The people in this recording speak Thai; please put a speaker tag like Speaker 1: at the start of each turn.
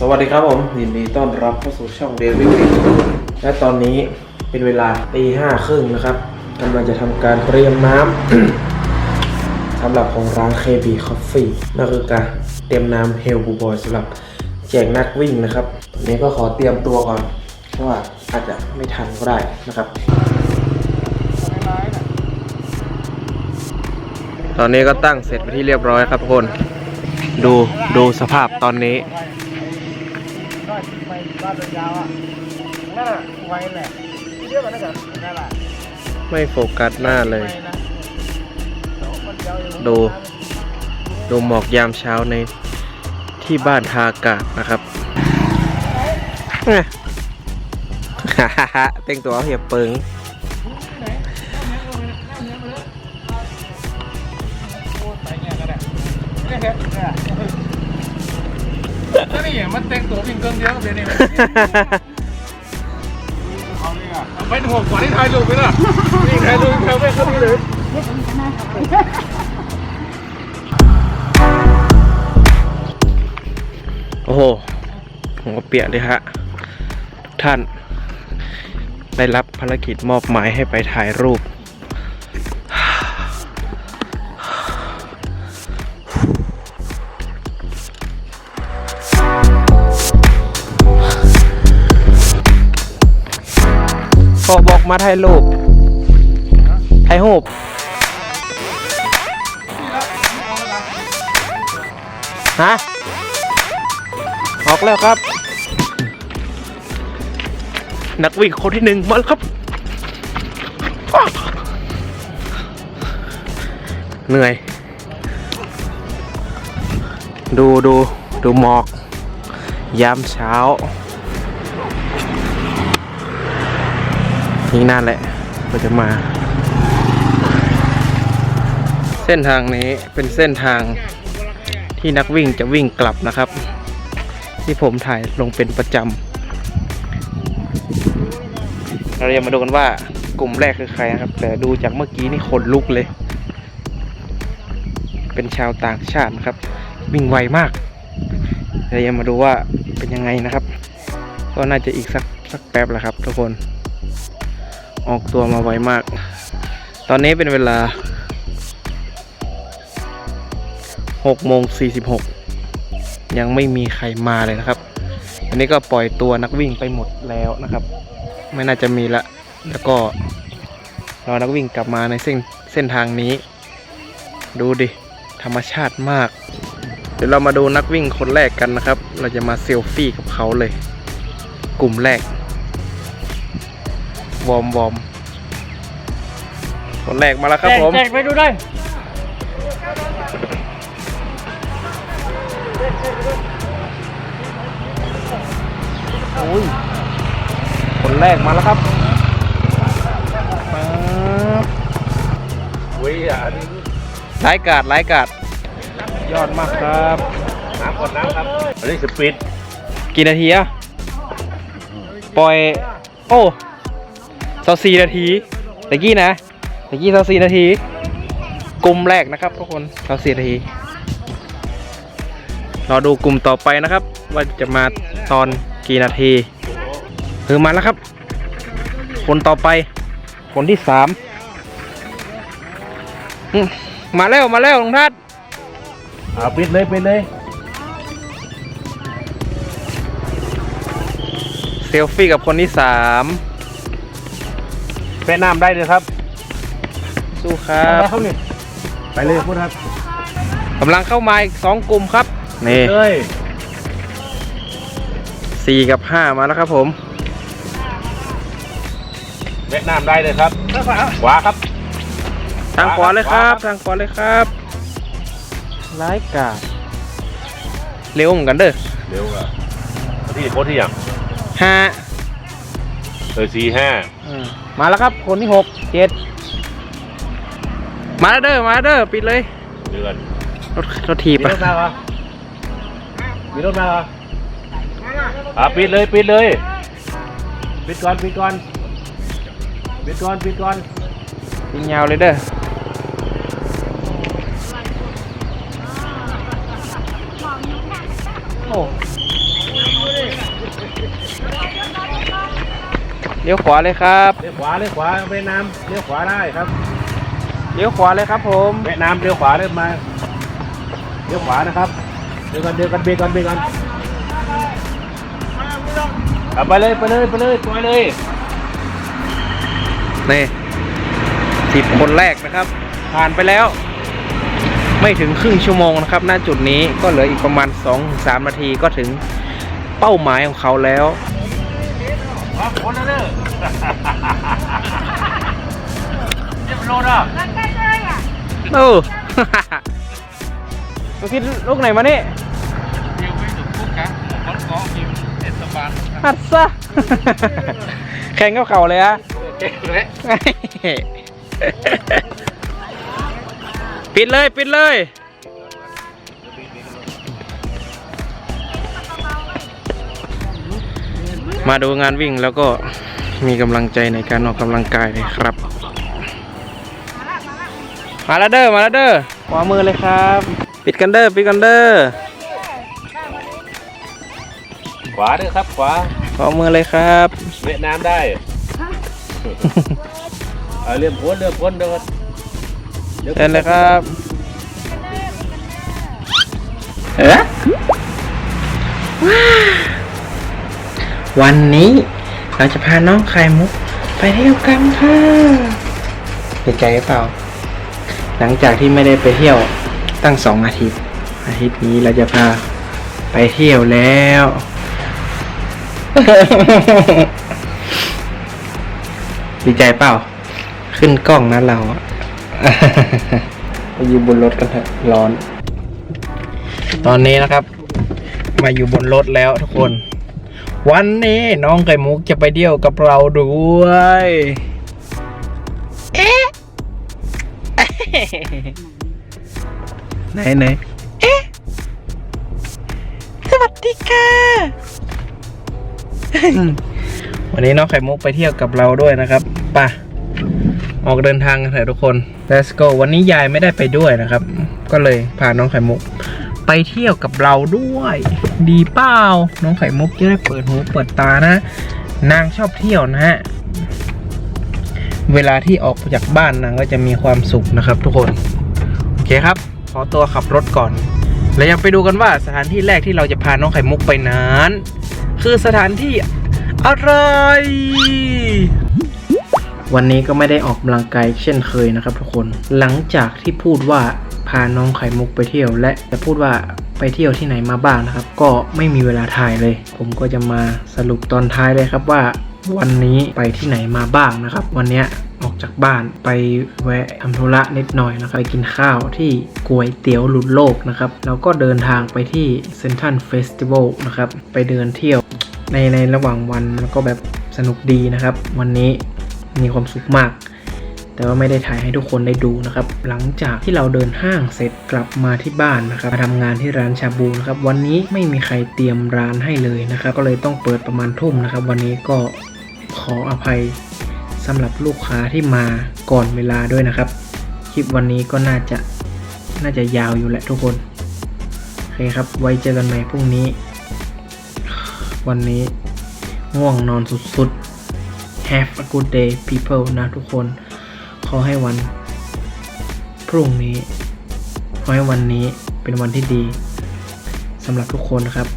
Speaker 1: สวัสดีครับผมยินดีต้อนรับเข้าสู่ช่องเดวิดและตอนนี้เป็นเวลาตีห้าครึ่งนะครับกำลังจะทำการเตรียมน้ำสำหรับของร้าน KB Coffee นั่นคือการเตรียมน้ำเฮลบูบอยสำหรับแจกนักวิ่งนะครับตอนนี้ก็ขอเตรียมตัวก่อนเพราะว่าอาจจะไม่ทันก็ได้นะครับตอนนี้ก็ตั้งเสร็จไปที่เรียบร้อยครับทุกคน ดูดูสภาพตอนนี้
Speaker 2: ก็ไปบ้านเรือยาวอะนั่นอะไวแหละที่เรียกว่านั่นแหละนั่นแหละ
Speaker 1: ไม่โฟกัสหน้าเลย
Speaker 2: ดู
Speaker 1: ดูหมอกยามเช้าในที่บ้านทากาศนะครับเอ้ยเต็งตัวเหียบเปิง
Speaker 2: เนี่ย นี่ยครับเนี่ยก็นี่มันแต่งตัววิ่งเกินเดียวเดี๋ยวนี้เอาเลยอะเอาไปหกกว่าที่ถ่ายรูปไปละนี่ถ่ายรูปแถวแม่เขาดีเลย
Speaker 1: โอ้โหผมก็เปียกเลยฮะทุกท่าน ได้รับภารกิจมอบหมายให้ไปถ่ายรูป มาถ่ายรูปถ่ายรูปฮะออกแล้วครับ นักวิ่งคนที่หนึ่งมาแล้วครับ เหนื่อย ดูดูดูหมอก ยามเช้า นี่นั่นแหละเราจะมา เส้นทางนี้เป็นเส้นทางที่นักวิ่งจะวิ่งกลับนะครับ ที่ผมถ่ายลงเป็นประจำเราจะมาดูกันว่ากลุ่มแรกคือใครนะครับ แต่ดูจากเมื่อกี้นี่ขนลุกเลย เป็นชาวต่างชาตินะครับ วิ่งไวมากเราจะมาดูว่าเป็นยังไงนะครับ ก็น่าจะอีกสักสักแป๊บแหละครับทุกคน ออกตัวมาไวมาก ตอนนี้เป็นเวลา6โมง46 ยังไม่มีใครมาเลยนะครับ อันนี้ก็ปล่อยตัวนักวิ่งไปหมดแล้วนะครับ ไม่น่าจะมีละ แล้วก็รอนักวิ่งกลับมาในเส้นเส้นทางนี้ ดูดิ ธรรมชาติมาก เดี๋ยวเรามาดูนักวิ่งคนแรกกันนะครับ เราจะมาเซลฟี่กับเขาเลย กลุ่มแรก วอร์มวอร์มคนแรกมาแล้วครับผม
Speaker 2: แจกไปดูได้
Speaker 1: โอ้ยคนแรกมาแล้วครับป๊าบ
Speaker 2: วิ่งอะ
Speaker 1: ไร้กาดไร้กาดยอดมากครับ
Speaker 2: น้ำกดน้ำครับอันนี้สปีด
Speaker 1: กี่นาทีอะปล่อย โอ้ สสี่นาทีตะกี้นะตะกี้สสี่นาทีกลุ่มแรกนะครับทุกคนสสี่นาทีรอดูกลุ่มต่อไปนะครับ ว่าจะมาตอนกี่นาทีคือมาแล้วครับ คนต่อไป คนที่สามอืมมาแล้วมาแล้วลุงทัศน์
Speaker 2: อ่าปิดเลยปิดเลย
Speaker 1: เซลฟี่กับคนที่สาม
Speaker 2: แนะนำได้เลยครับ
Speaker 1: สู้ครับ
Speaker 2: เขาเนี่ยไปเลยพูดครับ
Speaker 1: กำลังเข้ามาอีกสองกลุ่มครับ นี่
Speaker 2: เลย
Speaker 1: สี่กับห้ามาแล้วครับผม
Speaker 2: แนะนำได้เลยครับขวาครับ
Speaker 1: ทางขวาเลยครับ
Speaker 2: ขวาครับ
Speaker 1: ทางขวาเลยครับร้ายกาจเร็วเหมือนกันเด้อ
Speaker 2: เร็วอะที่โคตรที่อย่าง
Speaker 1: ห้า
Speaker 2: เออสี่ห้า
Speaker 1: อื มมาแล้วครับ คนที่หกเจ็ดมาแล้วเด้อมาแล้วเด้อปิดเลย
Speaker 2: เดือน
Speaker 1: รถรถถีบ
Speaker 2: มี
Speaker 1: อะ
Speaker 2: รถมาเหรอมีรถมาเหรออะปิดเลยปิดเลยปิดก่อนปิดก่อนปิดก่อนปิดก่อน
Speaker 1: ปิดยาวเลยเด้อโอ้ เลี้ยวขวาเลยครับ
Speaker 2: เลี้ยวขวาเลี้ยวขวาเวียดนามเลี้ยวขวาได้ครับ
Speaker 1: เลี้ยวขวาเลยครับ ผม
Speaker 2: เวียดนามเลี้ยวขวาเลี้ยวมาเลี้ยวขวานะครับเดี๋ยวกันเดี๋ยวกันเบรกกันเบรกกันเอาไปเลยไปเลยไปเลยไปเลย
Speaker 1: นี่สิบคนแรกนะครับ ผ่านไปแล้ว ไม่ถึงครึ่งชั่วโมงนะครับณจุดนี้ก็เหลืออีกประมาณ 2-3 นาทีก็ถึงเป้าหมายของเขาแล้ว
Speaker 2: มาคนละเด้อเรียบร้อยอะ
Speaker 1: เออมาคิดลูกไหนมานี่
Speaker 2: เดี๋ยวไม่ถูกพูดครับคนกองทีมเทศบาล
Speaker 1: ฮัดซะแข่งกับเขาเลยอะ
Speaker 2: เจ๊เลย
Speaker 1: ปิดเลย ปิดเลย มาดูงานวิ่งแล้วก็มีกำลังใจในการออกกำลังกายเลยครับ มาแล้วเด้อมาแล้วเด้อขวามือเลยครับ ปิดกันเด้อปิดกันเด้อ
Speaker 2: ขวาเด้อครับขวา
Speaker 1: ขวามือเลยครับ
Speaker 2: เวียดนามได้เอาเรื่องพ้นเรื่องพ้นเดี๋ยวก่อนดี๋ว
Speaker 1: เชิญเลยครับเอ๊ะ วันนี้เราจะพาน้องไข่มุกไปเที่ยวกันค่ะเสียใจหรือเปล่า หลังจากที่ไม่ได้ไปเที่ยวตั้งสองอาทิตย์ อาทิตย์นี้เราจะพาไปเที่ยวแล้ว ดีใจเปล่า ขึ้นกล้องนะเราอะไปอยู่บนรถกันเถอะร้อน ตอนนี้นะครับ มาอยู่บนรถแล้วทุกคน วันนี้น้องไก่มุกจะไปเที่ยวกับเราด้วย เอ๊ะ ไหนไหนเอ๊ะ สวัสดีค่ะ วันนี้น้องไข่มุกไปเที่ยวกับเราด้วยนะครับไป่ะออกเดินทางกันเถอะทุกคน Let's go วันนี้ยายไม่ได้ไปด้วยนะครับ ก็เลยพาน้องไข่มุก ไปเที่ยวกับเราด้วย ดีเปล่าน้องไข่มุกจะได้เปิดหูเปิดตานะ นางชอบเที่ยวนะฮะเวลาที่ออกจากบ้านนางก็จะมีความสุขนะครับ ทุกคนโอเคครับ ขอตัวขับรถก่อน แล้วยังไปดูกันว่าสถานที่แรกที่เราจะพาน้องไข่มุกไปนั้น คือสถานที่อะไร วันนี้ก็ไม่ได้ออกกำลังกายเช่นเคยนะครับ ทุกคนหลังจากที่พูดว่า พาน้องไข่มุกไปเที่ยว และจะพูดว่าไปเที่ยวที่ไหนมาบ้างนะครับ ก็ไม่มีเวลาถ่ายเลย ผมก็จะมาสรุปตอนท้ายเลยครับว่าวันนี้ไปที่ไหนมาบ้างนะครับ วันนี้ออกจากบ้านไปแวะทำธุระนิดหน่อยนะครับไปกินข้าวที่ก๋วยเตี๋ยวหลุดโลกนะครับ แล้วก็เดินทางไปที่เซนทันเฟสติวัลนะครับ ไปเดินเที่ยวในในระหว่างวันมันก็แบบสนุกดีนะครับ วันนี้มีความสุขมาก แต่ว่าไม่ได้ถ่ายให้ทุกคนได้ดูนะครับ หลังจากที่เราเดินห้างเสร็จกลับมาที่บ้านนะครับมาทำงานที่ร้านชาบูนะครับวันนี้ไม่มีใครเตรียมร้านให้เลยนะครับ ก็เลยต้องเปิดประมาณทุ่มนะครับ วันนี้ก็ขออภัยสำหรับลูกค้าที่มาก่อนเวลาด้วยนะครับ คลิปวันนี้ก็น่าจะน่าจะยาวอยู่แหละทุกคนโอเคครับ ไว้เจอกันใหม่พรุ่งนี้ วันนี้ง่วงนอนสุดๆ Have a good day people นะทุกคน ขอให้วันพรุ่งนี้ ขอให้วันนี้เป็นวันที่ดีสำหรับทุกคนนะครับ